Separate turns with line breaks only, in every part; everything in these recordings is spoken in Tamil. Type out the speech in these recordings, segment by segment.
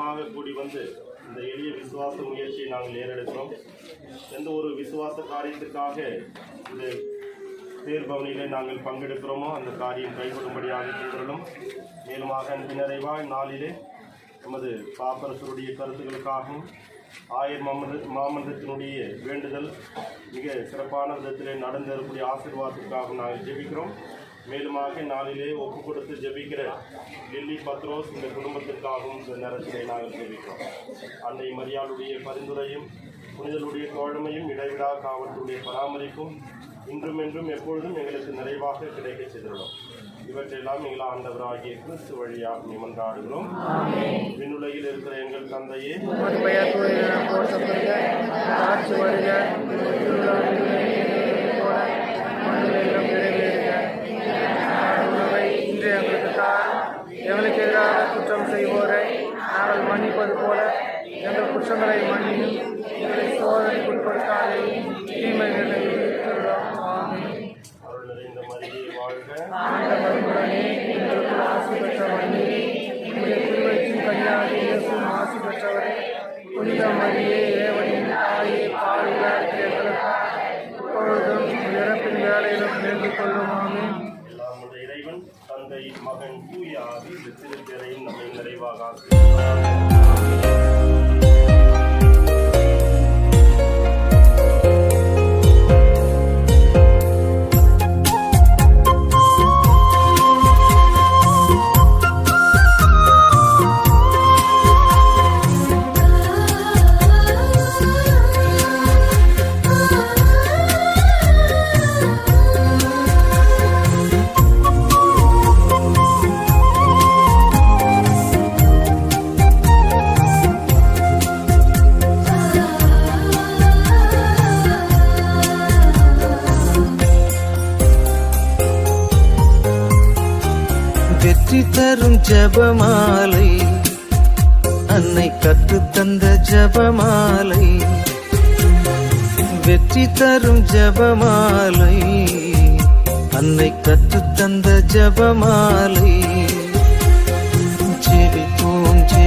கூட்டமாக கூடி வந்து இந்த எளிய விசுவாச முயற்சியை நாங்கள் ஏறெடுக்கிறோம். எந்த ஒரு விசுவாச காரியத்துக்காக இந்த தேர்பவனியிலே நாங்கள் பங்கெடுக்கிறோமோ அந்த காரியம் கைகொள்ளும்படியாக செய்திருளும் மேலுமாக நிறைவா இந்நாளிலே நாளிலே நமது பாப்பரசருடைய கருத்துக்களுக்காகவும் ஆயர் மாமன்ற மாமன்றத்தினுடைய வேண்டுதல் மிக சிறப்பான விதத்திலே நடந்தேறக்கூடிய ஆசீர்வாதத்திற்காகவும் நாங்கள் ஜெபிக்கிறோம். மேலுமாக நாளிலே ஒப்பு கொடுத்து ஜெபிக்கிற லில்லி பத்ரோஸ் இந்த குடும்பத்திற்காகவும் இந்த நேரத்திலே நாங்கள் ஜெபிக்கிறோம். அன்னை மரியாளுடைய பரிந்துரையும் புனிதலுடைய தோழமையும் இடைவிடா காவல்துடைய பராமரிப்பும் இன்றும் என்றும் எப்பொழுதும் எங்களுக்கு நிறைவாக கிடைக்க செய்துள்ளோம். இவற்றையெல்லாம் எங்கள் ஆண்டவராகிய கிறிஸ்து வழியாக நிமன்றாடுகிறோம் விண்ணுலகில் இருக்கிற எங்கள் தந்தையே
ஆட்சி வருக போல மண்ணிலும் நிறைவேறுக உணவை இன்று எங்களுக்கு தாரும் எங்களுக்கு எதிராக குற்றம் செய்வோரை நாங்கள் மன்னிப்பது போல எங்கள் குற்றங்களை மன்னியும். எங்களை சோதனைக்கு உட்படுத்தாதையும் தீமைகளை ஆசி பெற்ற மன்னியே திருவயிற்றின் ஆசி பெற்றவரே. புனித மரியே.
வெற்றி தரும் ஜபமாலை. அன்னை கற்றுத்தந்த ஜபமாலை. வெற்றி தரும் ஜபமாலை. அன்னை கற்றுத்தந்த ஜபமாலை.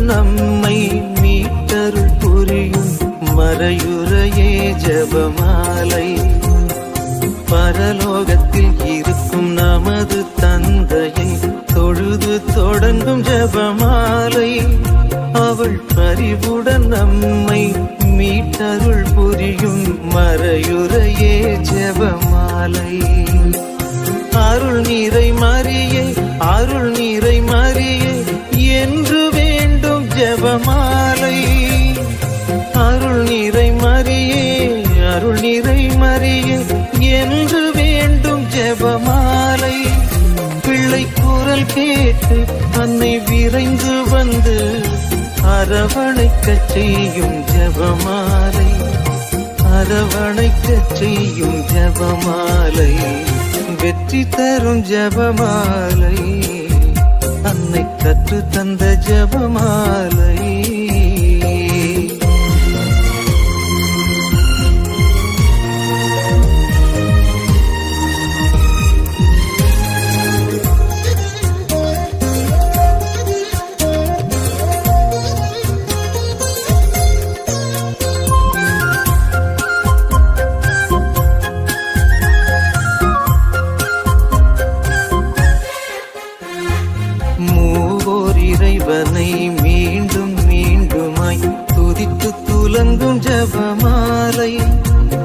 நம்மை மீட்டருள் புரியும் மறையுறையே ஜபமாலை. பரலோகத்தில் இருக்கும் நமது தந்தையை தொழுது தொடங்கும் ஜபமாலை. அவள் பறிவுடன் நம்மை மீட்டருள் புரியும் மறையுறையே ஜபமாலை. அருள் நீரை மறியே அருள் நீரை மறியே கேட்டு தன்னை விரைந்து வந்து அரவணைக்க செய்யும் ஜபமாலை. அரவணைக்க செய்யும் ஜபமாலை. வெற்றி தரும் ஜபமாலை. அன்னை கற்று தந்த ஜபமாலை. இறைவனை மீண்டும் மீண்டுமாய் துதித்து துலங்கும் ஜபமாலை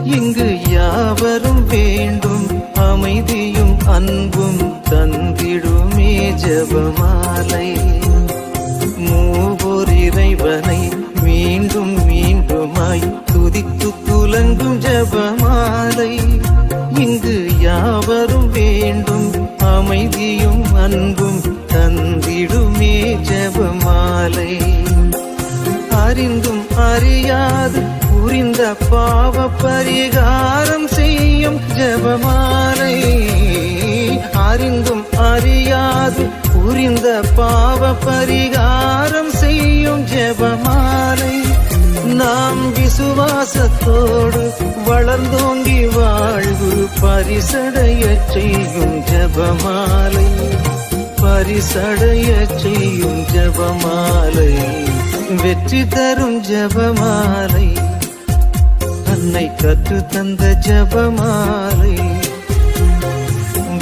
இங்கு யாவரும் வேண்டும் அமைதியும் அன்பும் தந்திடுமே ஜபமாலை. மூவோர் இறைவனை மீண்டும் மீண்டுமாய் துதித்து துலங்கும் ஜபமாலை இங்கு யாவரும் வேண்டும் அமைதியும் அன்பும் தந்திடுமே ஜபமாலை. அறிந்தும் அறியாது புரிந்த பாவ பரிகாரம் செய்யும் ஜபமாலை. அறிந்தும் அறியாது புரிந்த பாவ பரிகாரம் செய்யும் ஜபமாலை. நாம் விசுவாசத்தோடு வளர்ந்தோங்கி வாழ்வு பரிசடைய செய்யும் ஜபமாலை. பரிசடைய செய்யும் ஜபமாலை வெற்றி தரும் ஜபமாலை. தன்னை கற்று தந்த ஜபமாலை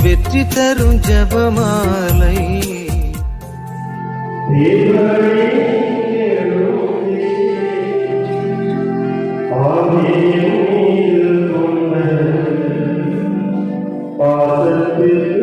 வெற்றி தரும் ஜபமாலை.
நம்ம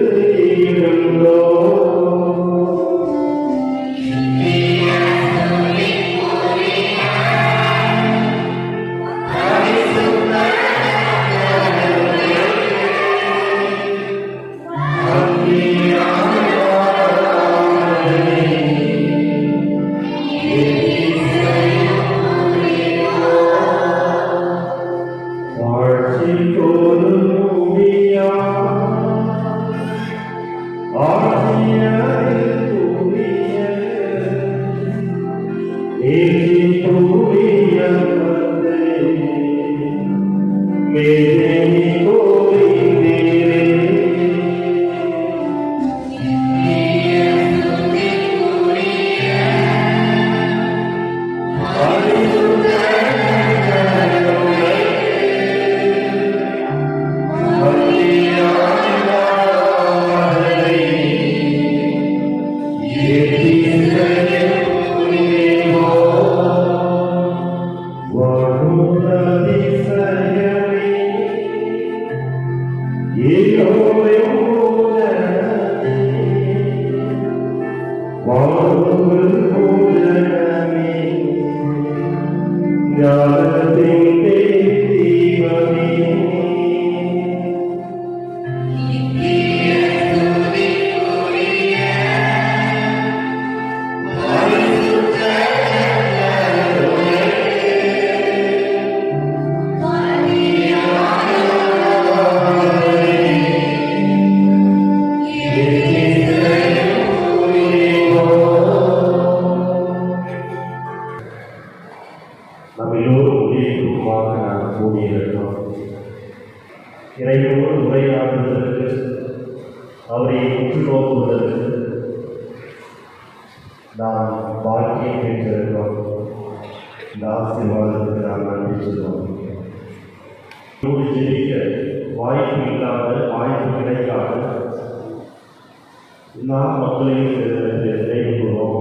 அவரை உற்று நோக்குவதற்கு நாம் வாழ்க்கையை பெற்றிருக்கிறோம். இந்த ஆசீர்வாதத்துக்கு நான் நன்றி சொல்வோம் ஜெயிக்க வாய்ப்பு இல்லாத வாய்ப்பு கிடைக்காத நாம் மக்களையும் நினைவுகிறோம்